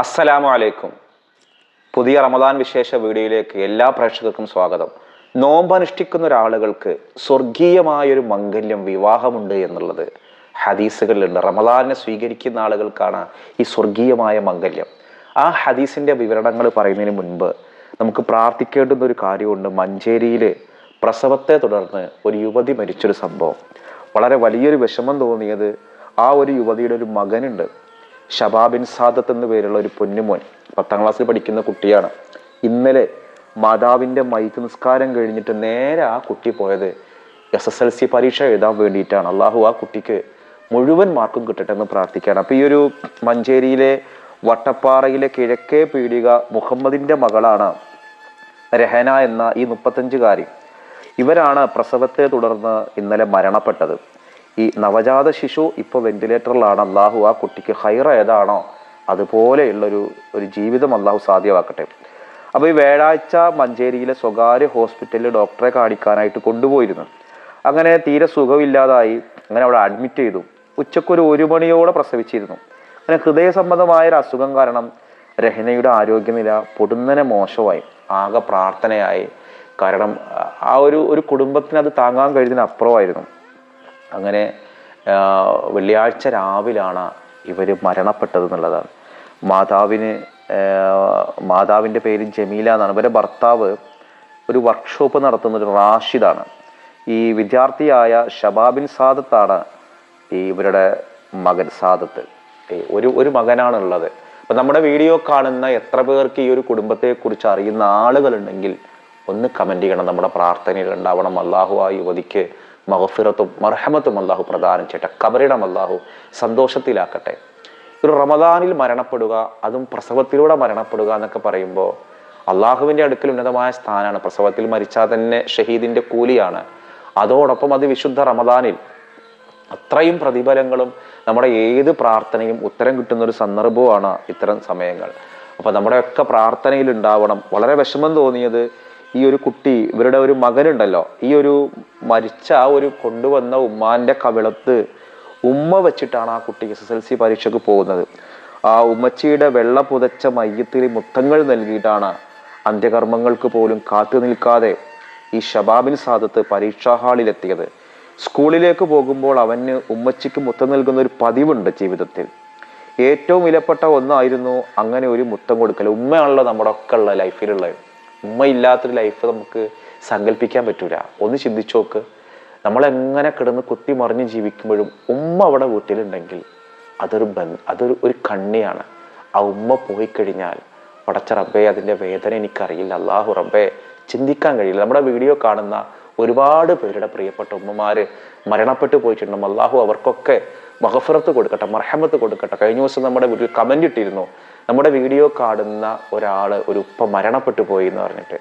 അസ്സലാമു അലൈക്കും പുതിയ റമദാൻ വിശേഷ വീഡിയോയിലേക്ക് എല്ലാ പ്രേക്ഷകർക്കും സ്വാഗതം. നോമ്പ് അനുഷ്ഠിക്കുന്ന ഒരാളുകൾക്ക് സ്വർഗീയമായൊരു മംഗല്യം വിവാഹമുണ്ട് എന്നുള്ളത് ഹദീസുകളിലുണ്ട്. റമദാനെ സ്വീകരിക്കുന്ന ആളുകൾക്കാണ് ഈ സ്വർഗീയമായ മംഗല്യം. ആ ഹദീസിന്റെ വിവരണങ്ങൾ പറയുന്നതിന് മുൻപ് നമുക്ക് പ്രാർത്ഥിക്കേണ്ടുന്ന ഒരു കാര്യമുണ്ട്. മഞ്ചേരിയിൽ പ്രസവത്തെ തുടർന്ന് ഒരു യുവതി മരിച്ചൊരു സംഭവം. വളരെ വലിയൊരു വിഷമം തോന്നിയത് ആ ഒരു യുവതിയുടെ ഒരു മകനുണ്ട്. ഷബാബിൻ സാദത്ത് എന്ന പേരുള്ള ഒരു പൊന്നുമോൻ പത്താം ക്ലാസ്സിൽ പഠിക്കുന്ന കുട്ടിയാണ്. ഇന്നലെ മാതാവിന്റെ മൈക്ക് നിസ്കാരം കഴിഞ്ഞിട്ട് നേരെ ആ കുട്ടി പോയത് എസ് എസ് എൽ സി പരീക്ഷ എഴുതാൻ വേണ്ടിയിട്ടാണ്. അള്ളാഹു ആ കുട്ടിക്ക് മുഴുവൻ മാർക്കും കിട്ടട്ടെ എന്ന് പ്രാർത്ഥിക്കുകയാണ്. അപ്പോൾ ഈ ഒരു മഞ്ചേരിയിലെ വട്ടപ്പാറയിലെ കിഴക്കേ പീടിക മുഹമ്മദിന്റെ മകളാണ് രഹന എന്ന ഈ മുപ്പത്തഞ്ചുകാരി. ഇവരാണ് പ്രസവത്തെ തുടർന്ന് ഇന്നലെ മരണപ്പെട്ടത്. ഈ നവജാത ശിശു ഇപ്പോൾ വെന്റിലേറ്ററിലാണ്. അള്ളാഹു ആ കുട്ടിക്ക് ഹൈറ ഏതാണോ അതുപോലെയുള്ളൊരു ഒരു ജീവിതം അള്ളാഹു സാധ്യമാക്കട്ടെ. അപ്പോൾ ഈ വ്യാഴാഴ്ച മഞ്ചേരിയിലെ സ്വകാര്യ ഹോസ്പിറ്റലിൽ ഡോക്ടറെ കാണിക്കാനായിട്ട് കൊണ്ടുപോയിരുന്നു. അങ്ങനെ തീരെ സുഖമില്ലാതായി. അങ്ങനെ അവിടെ അഡ്മിറ്റ് ചെയ്തു. ഉച്ചക്കൊരു ഒരു മണിയോടെ പ്രസവിച്ചിരുന്നു. അങ്ങനെ ഹൃദയ സംബന്ധമായ ഒരു അസുഖം കാരണം രഹനയുടെ ആരോഗ്യനില പൊടുന്നനെ മോശമായി. ആകെ പ്രാർത്ഥനയായി. കാരണം ആ ഒരു ഒരു കുടുംബത്തിന് അത് താങ്ങാൻ കഴിയുന്നതിന് അപ്പുറമായിരുന്നു അങ്ങനെ വെള്ളിയാഴ്ച രാവിലാണ് ഇവർ മരണപ്പെട്ടത് എന്നുള്ളതാണ്. മാതാവിന് മാതാവിന്റെ പേര് ജമീല എന്നാണ്. ഇവരുടെ ഭർത്താവ് ഒരു വർക്ക്ഷോപ്പ് നടത്തുന്ന ഒരു റാഷിദാണ്. ഈ വിദ്യാർത്ഥിയായ ഷബാബിൻ സാദത്താണ് ഈ ഇവരുടെ മകൻ സാദത്ത്. ഒരു ഒരു മകനാണുള്ളത്. അപ്പം നമ്മുടെ വീഡിയോ കാണുന്ന എത്ര പേർക്ക് ഈ ഒരു കുടുംബത്തെക്കുറിച്ച് അറിയുന്ന ആളുകളുണ്ടെങ്കിൽ ഒന്ന് കമന്റ് ചെയ്യണം. നമ്മുടെ പ്രാർത്ഥനയിൽ ഉണ്ടാവണം. അള്ളാഹു ആ യുവതിക്ക് മഹഫിറത്തും മർഹമത്തും അള്ളാഹു പ്രദാനം ചെയ്യട്ടെ കബറിടം അള്ളാഹു സന്തോഷത്തിലാക്കട്ടെ. ഒരു റമദാനിൽ മരണപ്പെടുക അതും പ്രസവത്തിലൂടെ മരണപ്പെടുക എന്നൊക്കെ പറയുമ്പോൾ അള്ളാഹുവിന്റെ അടുക്കൽ ഉന്നതമായ സ്ഥാനമാണ് പ്രസവത്തിൽ മരിച്ചാൽ തന്നെ ഷഹീദിന്റെ കൂലിയാണ്. അതോടൊപ്പം അത് വിശുദ്ധ റമദാനിൽ അത്രയും പ്രതിഫലങ്ങളും നമ്മുടെ ഏത് പ്രാർത്ഥനയും ഉത്തരം കിട്ടുന്ന ഒരു സന്ദർഭമാണ് ഇത്തരം സമയങ്ങൾ. അപ്പോൾ നമ്മുടെയൊക്കെ പ്രാർത്ഥനയിൽ ഉണ്ടാവണം. വളരെ വിഷമം തോന്നിയത് ഈ ഒരു കുട്ടി ഇവരുടെ ഒരു മകനുണ്ടല്ലോ ഈ ഒരു മരിച്ച ആ ഒരു കൊണ്ടുവന്ന ഉമ്മാന്റെ കവിളത്ത് ഉമ്മ വെച്ചിട്ടാണ് ആ കുട്ടി എസ് എസ് എൽ സി പരീക്ഷയ്ക്ക് പോകുന്നത്. ആ ഉമ്മച്ചിയുടെ വെള്ള പുതച്ച മയ്യത്തിൽ മുത്തങ്ങൾ നൽകിയിട്ടാണ് അന്ത്യകർമ്മങ്ങൾക്ക് പോലും കാത്തു നിൽക്കാതെ ഈ ഷബാബിൻ സാദത്ത് പരീക്ഷാ ഹാളിലെത്തിയത്. സ്കൂളിലേക്ക് പോകുമ്പോൾ അവന് ഉമ്മച്ചിക്ക് മുത്തം നൽകുന്ന ഒരു പതിവുണ്ട് ജീവിതത്തിൽ. ഏറ്റവും വിലപ്പെട്ട ഒന്നായിരുന്നു അങ്ങനെ ഒരു മുത്തം കൊടുക്കൽ ഉമ്മയാണല്ലോ നമ്മുടെ ഒക്കെ ഉള്ള ലൈഫിലുള്ളത് ഉമ്മ ഇല്ലാത്തൊരു ലൈഫ് നമുക്ക് സങ്കല്പിക്കാൻ പറ്റൂല. ഒന്ന് ചിന്തിച്ചു നോക്ക്. നമ്മളെങ്ങനെ കിടന്ന് കുത്തി മറിഞ്ഞ് ജീവിക്കുമ്പോഴും ഉമ്മ അവിടെ വീട്ടിലുണ്ടെങ്കിൽ അതൊരു ബന്ധ അതൊരു ഒരു കണ്ണിയാണ്. ആ ഉമ്മ പോയി കഴിഞ്ഞാൽ പടച്ച റബ്ബേ അതിന്റെ വേദന എനിക്കറിയില്ല. അള്ളാഹു റബ്ബേ ചിന്തിക്കാൻ കഴിയില്ല. നമ്മുടെ വീഡിയോ കാണുന്ന ഒരുപാട് പേരുടെ പ്രിയപ്പെട്ട ഉമ്മമാര് മരണപ്പെട്ടു പോയിട്ടുണ്ടും അള്ളാഹു അവർക്കൊക്കെ മഹഫറത്ത് കൊടുക്കട്ടെ മർഹമത്ത് കൊടുക്കട്ടെ. കഴിഞ്ഞ ദിവസം നമ്മുടെ ഒരു കമന്റ് ഇട്ടിരുന്നു. നമ്മുടെ വീഡിയോ കാണുന്ന ഒരാൾ ഒരു ഉപ്പ മരണപ്പെട്ടു പോയി എന്ന് പറഞ്ഞിട്ട്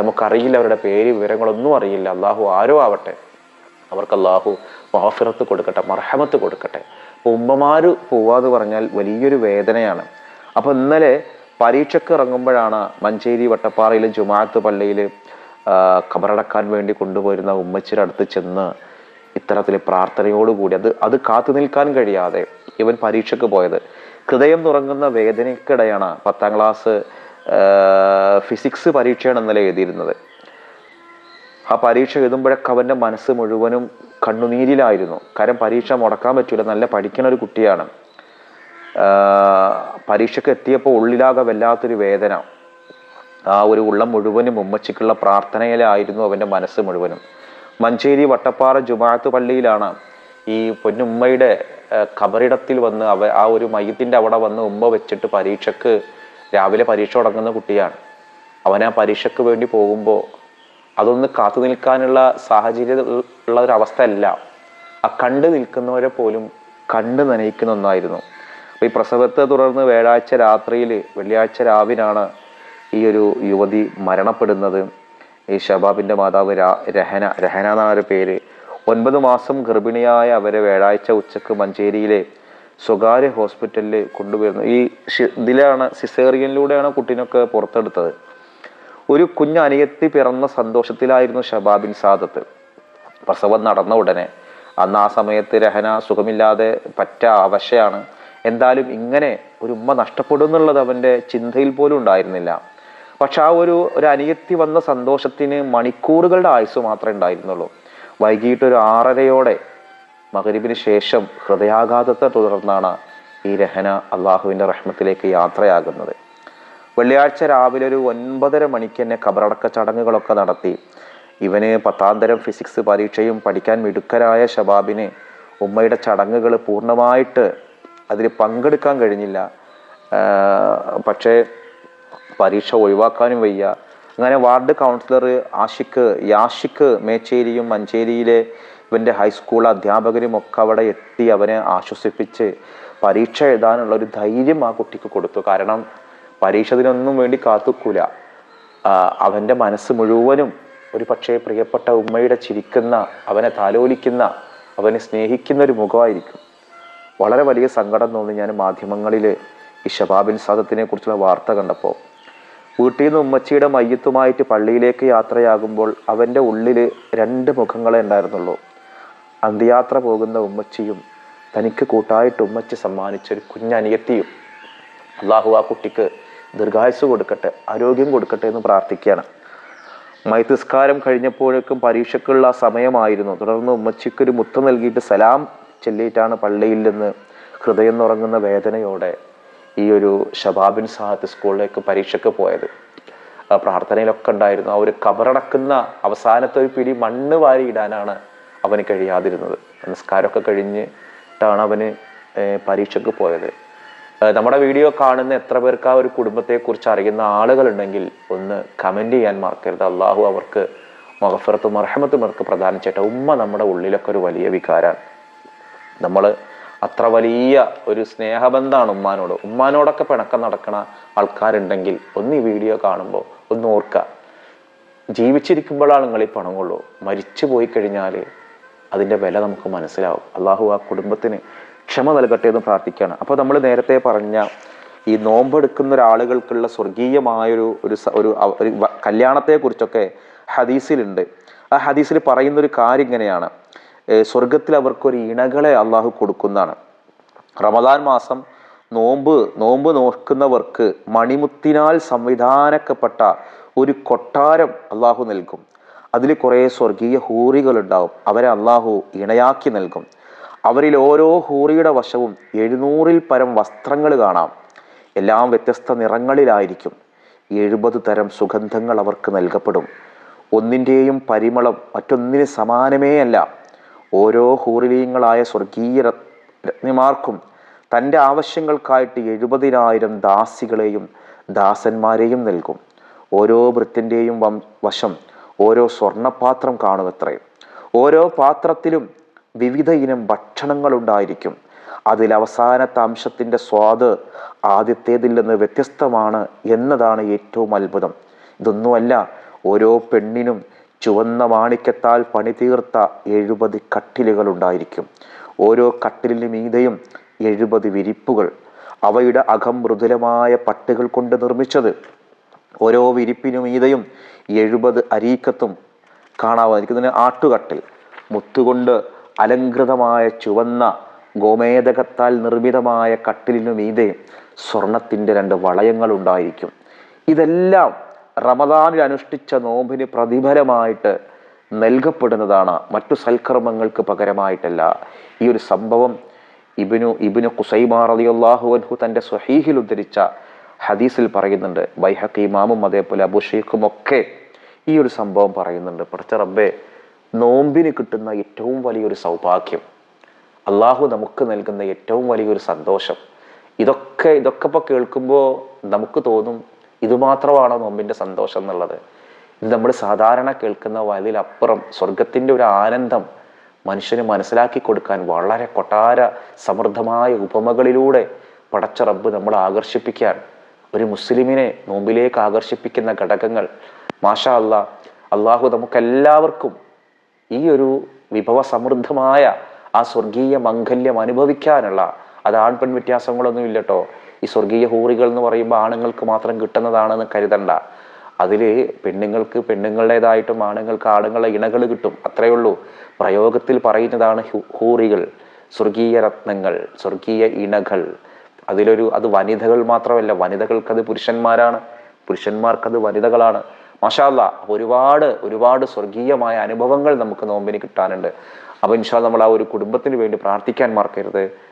നമുക്കറിയില്ല അവരുടെ പേര് വിവരങ്ങളൊന്നും അറിയില്ല. അള്ളാഹു ആരോ ആവട്ടെ. അവർക്ക് അള്ളാഹു മഹഫിറത്ത് കൊടുക്കട്ടെ മർഹമത്ത് കൊടുക്കട്ടെ. അപ്പോൾ ഉമ്മമാര് പോവാന്ന് പറഞ്ഞാൽ വലിയൊരു വേദനയാണ്. അപ്പോൾ ഇന്നലെ പരീക്ഷയ്ക്ക് ഇറങ്ങുമ്പോഴാണ് മഞ്ചേരി വട്ടപ്പാറയിലെ ജുമാഅത്ത് പള്ളിയിൽ കബറടക്കാൻ വേണ്ടി കൊണ്ടുപോയിരുന്ന ഉമ്മച്ചിയുടെ അടുത്ത് ചെന്ന് ഇത്തരത്തിൽ പ്രാർത്ഥനയോടുകൂടി അത് അത് കാത്തു നിൽക്കാൻ കഴിയാതെ ഇവൻ പരീക്ഷയ്ക്ക് പോയത്. ഹൃദയം തുറങ്ങുന്ന വേദനയ്ക്കിടെയാണ് പത്താം ക്ലാസ് ഫിസിക്സ് പരീക്ഷയാണ് ഇന്നലെ എഴുതിയിരുന്നത്. ആ പരീക്ഷ എഴുതുമ്പോഴൊക്കെ അവന്റെ മനസ്സ് മുഴുവനും കണ്ണുനീരിലായിരുന്നു. കാരണം പരീക്ഷ മുടക്കാൻ പറ്റൂല നല്ല പഠിക്കുന്ന ഒരു കുട്ടിയാണ്. പരീക്ഷയ്ക്ക് എത്തിയപ്പോൾ ഉള്ളിലാകെ വല്ലാത്തൊരു വേദന. ആ ഒരു ഉള്ളം മുഴുവനും ഉമ്മച്ചിക്കുള്ള പ്രാർത്ഥനയിലായിരുന്നു അവന്റെ മനസ്സ് മുഴുവനും. മഞ്ചേരി വട്ടപ്പാറ ജുമാഅത്ത് പള്ളിയിലാണ് ഈ പൊന്നുമ്മയുടെ ഖബറിടത്തിൽ വന്ന് അവ ആ ഒരു മയ്യത്തിന്റെ അവിടെ വന്ന് ഉമ്മ വെച്ചിട്ട് പരീക്ഷക്ക് രാവിലെ പരീക്ഷ തുടങ്ങുന്ന കുട്ടിയാണ്. അവൻ ആ പരീക്ഷയ്ക്ക് വേണ്ടി പോകുമ്പോൾ അതൊന്ന് കാത്തു നിൽക്കാനുള്ള സാഹചര്യം ഉള്ള ഒരു അവസ്ഥ അല്ല ആ കണ്ടു നിൽക്കുന്നവരെ പോലും കണ്ടു നനയിക്കുന്ന ഒന്നായിരുന്നു. അപ്പോൾ ഈ പ്രസവത്തെ തുടർന്ന് വ്യാഴാഴ്ച രാത്രിയിൽ വെള്ളിയാഴ്ച രാവിലാണ് ഈ ഒരു യുവതി മരണപ്പെടുന്നത്. ഈ ഷബാബിന്റെ മാതാവ് രഹന രഹന എന്നാണ് ഒരു പേര്. ഒൻപത് മാസം ഗർഭിണിയായ അവരെ വ്യാഴാഴ്ച ഉച്ചയ്ക്ക് മഞ്ചേരിയിലെ സ്വകാര്യ ഹോസ്പിറ്റലിൽ കൊണ്ടുവരുന്നു. ഈ ഇതിലാണ് സിസേറിയനിലൂടെയാണ് കുട്ടീനൊക്കെ പുറത്തെടുത്തത്. ഒരു കുഞ്ഞ് അനിയത്തി പിറന്ന സന്തോഷത്തിലായിരുന്നു ഷബാബിൻ സാദത്ത്. പ്രസവം നടന്ന ഉടനെ അന്ന് ആ സമയത്ത് രഹന സുഖമില്ലാതെ പറ്റ അവശയാണ്. എന്തായാലും ഇങ്ങനെ ഒരു ഉമ്മ നഷ്ടപ്പെടും എന്നുള്ളത് അവന്റെ ചിന്തയിൽ പോലും ഉണ്ടായിരുന്നില്ല. പക്ഷെ ആ ഒരു ഒരു അനിയത്തി വന്ന സന്തോഷത്തിന് മണിക്കൂറുകളുടെ ആയുസ് മാത്രമേ ഉണ്ടായിരുന്നുള്ളൂ. വൈകിട്ട് ഒരു ആറരയോടെ മകരിബിന് ശേഷം ഹൃദയാഘാതത്തെ തുടർന്നാണ് ഈ രഹന അള്ളാഹുവിന്റെ റഹ്മത്തിലേക്ക് യാത്രയാകുന്നത്. വെള്ളിയാഴ്ച രാവിലെ ഒരു ഒൻപതര മണിക്ക് തന്നെ കബറടക്ക ചടങ്ങുകളൊക്കെ നടത്തി. ഇവന് പത്താം തരം ഫിസിക്സ് പരീക്ഷയും പഠിക്കാൻ മിടുക്കരായ ഷബാബിന് ഉമ്മയുടെ ചടങ്ങുകൾ പൂർണമായിട്ട് അതിൽ പങ്കെടുക്കാൻ കഴിഞ്ഞില്ല. പക്ഷേ പരീക്ഷ ഒഴിവാക്കാനും വയ്യ. അങ്ങനെ വാർഡ് കൗൺസിലർ ആഷിക്ക് യാഷിക്ക് മേച്ചേരിയും മഞ്ചേരിയിലെ ഇവന്റെ ഹൈസ്കൂൾ അധ്യാപകരും ഒക്കെ അവിടെ എത്തി അവനെ ആശ്വസിപ്പിച്ച് പരീക്ഷ എഴുതാനുള്ള ഒരു ധൈര്യം ആ കുട്ടിക്ക് കൊടുത്തു. കാരണം പരീക്ഷ ഇതിനൊന്നും വേണ്ടി കാത്തുക്കൂല. അവന്റെ മനസ്സ് മുഴുവനും ഒരു പക്ഷേ പ്രിയപ്പെട്ട ഉമ്മയുടെ ചിരിക്കുന്ന അവനെ താലോലിക്കുന്ന അവനെ സ്നേഹിക്കുന്ന ഒരു മുഖമായിരിക്കും. വളരെ വലിയ സങ്കടം തോന്നി ഞാൻ മാധ്യമങ്ങളിൽ ഈ ഷബാബിൻ സാദത്തിനെ കുറിച്ചുള്ള വാർത്ത കണ്ടപ്പോൾ. വീട്ടിൽ നിന്ന് ഉമ്മച്ചിയുടെ മയ്യത്തുമായിട്ട് പള്ളിയിലേക്ക് യാത്രയാകുമ്പോൾ അവന്റെ ഉള്ളിൽ രണ്ട് മുഖങ്ങളെ ഉണ്ടായിരുന്നുള്ളൂ. അന്ത്യയാത്ര പോകുന്ന ഉമ്മച്ചിയും തനിക്ക് കൂട്ടായിട്ട് ഉമ്മച്ചി സമ്മാനിച്ച ഒരു കുഞ്ഞനിയത്തിയും. അള്ളാഹു ആ കുട്ടിക്ക് ദീർഘായുസ് കൊടുക്കട്ടെ ആരോഗ്യം കൊടുക്കട്ടെ എന്ന് പ്രാർത്ഥിക്കുകയാണ്. മൈത്തിസ്കാരം കഴിഞ്ഞപ്പോഴേക്കും പരീക്ഷയ്ക്കുള്ള സമയമായിരുന്നു. തുടർന്ന് ഉമ്മച്ചിക്കൊരു മുത്തം നൽകിയിട്ട് സലാം ചൊല്ലിയിട്ടാണ് പള്ളിയിൽ നിന്ന് ഹൃദയം നുറങ്ങുന്ന വേദനയോടെ ഈ ഒരു ഷബാബിൻ സാഹത്ത് സ്കൂളിലേക്ക് പരീക്ഷയ്ക്ക് പോയത്. പ്രാർത്ഥനയിലൊക്കെ ഉണ്ടായിരുന്നു. ആ ഒരു കബറടക്കുന്ന അവസാനത്തെ ഒരു പിടി മണ്ണ് വാരിയിടാനാണ് അവന് കഴിയാതിരുന്നത്. നമസ്കാരമൊക്കെ കഴിഞ്ഞിട്ടാണ് അവന് പരീക്ഷയ്ക്ക് പോയത്. നമ്മുടെ വീഡിയോ കാണുന്ന എത്ര പേർക്ക് ആ ഒരു കുടുംബത്തെക്കുറിച്ച് അറിയുന്ന ആളുകളുണ്ടെങ്കിൽ ഒന്ന് കമന്റ് ചെയ്യാൻ മറക്കരുത്. അള്ളാഹു അവർക്ക് മഹഫറത്തും അർഹമത്തും അവർക്ക് പ്രധാനിച്ചേട്ട ഉമ്മ നമ്മുടെ ഉള്ളിലൊക്കെ ഒരു വലിയ വികാരമാണ് നമ്മൾ അത്ര വലിയ ഒരു സ്നേഹബന്ധമാണ് ഉമ്മാനോട്. ഉമ്മാനോടൊക്കെ പിണക്കം നടക്കണ ആൾക്കാരുണ്ടെങ്കിൽ ഒന്ന് ഈ വീഡിയോ കാണുമ്പോൾ ഒന്ന് ഓർക്കുക ജീവിച്ചിരിക്കുമ്പോഴാണ് നിങ്ങൾ ഈ പണമുള്ളൂ. മരിച്ചു പോയി കഴിഞ്ഞാൽ അതിന്റെ വില നമുക്ക് മനസ്സിലാവും. അള്ളാഹു ആ കുടുംബത്തിന് ക്ഷമ നൽകട്ടെ എന്ന് പ്രാർത്ഥിക്കുകയാണ്. അപ്പോൾ നമ്മൾ നേരത്തെ പറഞ്ഞ ഈ നോമ്പെടുക്കുന്ന ഒരാളുകൾക്കുള്ള സ്വർഗീയമായൊരു ഒരു ഒരു ഒരു കല്യാണത്തെക്കുറിച്ചൊക്കെ ഹദീസിലുണ്ട്. ആ ഹദീസിൽ പറയുന്ന ഒരു കാര്യം ഇങ്ങനെയാണ്. സ്വർഗത്തിൽ അവർക്കൊരു ഇണകളെ അള്ളാഹു കൊടുക്കുന്നതാണ്. റമദാൻ മാസം നോമ്പ് നോമ്പ് നോക്കുന്നവർക്ക് മണിമുത്തിനാൽ സംവിധാനക്കപ്പെട്ട ഒരു കൊട്ടാരം അള്ളാഹു നൽകും. അതിൽ കുറേ സ്വർഗീയ ഹൂറികൾ ഉണ്ടാവും അവരെ അള്ളാഹു ഇണയാക്കി നൽകും. അവരിൽ ഓരോ ഹൂറിയുടെ വശവും എഴുന്നൂറിൽ പരം വസ്ത്രങ്ങൾ കാണാം. എല്ലാം വ്യത്യസ്ത നിറങ്ങളിലായിരിക്കും. എഴുപത് തരം സുഗന്ധങ്ങൾ അവർക്ക് നൽകപ്പെടും. ഒന്നിന്റെയും പരിമളം മറ്റൊന്നിന് സമാനമേ അല്ല ഓരോ ഹൂറിലീങ്ങളായ സ്വർഗീയ രത്നിമാർക്കും തന്റെ ആവശ്യങ്ങൾക്കായിട്ട് എഴുപതിനായിരം ദാസികളെയും ദാസന്മാരെയും നൽകും. ഓരോ വൃത്തിന്റെയും വശം ഓരോ സ്വർണപാത്രം കാണുമത്രേ ഓരോ പാത്രത്തിലും വിവിധ ഇനം ഭക്ഷണങ്ങളുണ്ടായിരിക്കും. അതിൽ അവസാനത്തെ അംശത്തിന്റെ സ്വാദ് ആദ്യത്തേതിൽ നിന്ന് വ്യത്യസ്തമാണ് എന്നതാണ് ഏറ്റവും അത്ഭുതം. ഇതൊന്നുമല്ല ഓരോ പെണ്ണിനും ചുവന്ന മാണിക്യത്താൽ പണിതീർത്ത എഴുപത് കട്ടിലുകൾ ഉണ്ടായിരിക്കും ഓരോ കട്ടിലിന് മീതയും എഴുപത് വിരിപ്പുകൾ. അവയുടെ അകം മൃദുലമായ പട്ടുകൾ കൊണ്ട് നിർമ്മിച്ചത്. ഓരോ വിരിപ്പിനു മീതയും എഴുപത് അരീക്കത്തും കാണാമായിരിക്കും ഇതിന് ആട്ടുകട്ടിൽ. മുത്തുകൊണ്ട് അലങ്കൃതമായ ചുവന്ന ഗോമേതകത്താൽ നിർമ്മിതമായ കട്ടിലിനു മീതെ സ്വർണത്തിന്റെ രണ്ട് വളയങ്ങൾ ഉണ്ടായിരിക്കും ഇതെല്ലാം റമദാനിൽ അനുഷ്ഠിച്ച നോമ്പിന് പ്രതിഫലമായിട്ട് നൽകപ്പെടുന്നതാണ് മറ്റു സൽക്കർമ്മങ്ങൾക്ക് പകരമായിട്ടല്ല. ഈ ഒരു സംഭവം ഇബിനു ഇബിനു കുസൈമാർ അള്ളാഹു അൻഹു തന്റെ സ്വഹീഹിൽ ഉദ്ധരിച്ച ഹദീസിൽ പറയുന്നുണ്ട്. ബൈഹക്ക് ഇമാമും അതേപോലെ അബുഷേഖും ഒക്കെ ഈ ഒരു സംഭവം പറയുന്നുണ്ട്. പഠിച്ച റബ്ബെ നോമ്പിന് കിട്ടുന്ന ഏറ്റവും വലിയൊരു സൗഭാഗ്യം അള്ളാഹു നമുക്ക് നൽകുന്ന ഏറ്റവും വലിയൊരു സന്തോഷം. ഇതൊക്കെ ഇതൊക്കെ ഇപ്പോൾ കേൾക്കുമ്പോൾ നമുക്ക് തോന്നും ഇതുമാത്രമാണോ നോമ്പിന്റെ സന്തോഷം എന്നുള്ളത്. ഇത് നമ്മൾ സാധാരണ കേൾക്കുന്ന വലിലപ്പുറം സ്വർഗത്തിന്റെ ഒരു ആനന്ദം മനുഷ്യന് മനസ്സിലാക്കി കൊടുക്കാൻ വളരെ കൊട്ടാര സമൃദ്ധമായ ഉപമകളിലൂടെ പടച്ച റബ്ബ് നമ്മളെ ആകർഷിപ്പിക്കാൻ ഒരു മുസ്ലിമിനെ നോമ്പിലേക്ക് ആകർഷിപ്പിക്കുന്ന ഘടകങ്ങൾ. മാഷാ അല്ല അള്ളാഹു നമുക്കെല്ലാവർക്കും ഈ ഒരു വിഭവ സമൃദ്ധമായ ആ സ്വർഗീയ മംഗല്യം അനുഭവിക്കാനുള്ള അത് ആൺ പെൺ വ്യത്യാസങ്ങളൊന്നും ഇല്ല കേട്ടോ ഈ സ്വർഗീയ ഹൂറികൾ എന്ന് പറയുമ്പോൾ ആണുങ്ങൾക്ക് മാത്രം കിട്ടുന്നതാണെന്ന് കരുതണ്ട. അതിൽ പെണ്ണുങ്ങൾക്ക് പെണ്ണുങ്ങളുടേതായിട്ടും ആണുങ്ങൾക്ക് ആണുങ്ങളെ ഇണകൾ കിട്ടും. അത്രയേ ഉള്ളൂ. പ്രയോഗത്തിൽ പറയുന്നതാണ് ഹൂറികൾ. സ്വർഗീയ രത്നങ്ങൾ സ്വർഗീയ ഇണകൾ. അതിലൊരു അത് വനിതകൾ മാത്രമല്ല വനിതകൾക്കത് പുരുഷന്മാരാണ്. പുരുഷന്മാർക്കത് വനിതകളാണ്. മഷാല്ല ഒരുപാട് ഒരുപാട് സ്വർഗീയമായ അനുഭവങ്ങൾ നമുക്ക് നോമ്പിന് കിട്ടാനുണ്ട്. അപ്പോൾ ഇൻഷാ നമ്മൾ ആ ഒരു കുടുംബത്തിന് വേണ്ടി പ്രാർത്ഥിക്കാൻ മറക്കരുത്.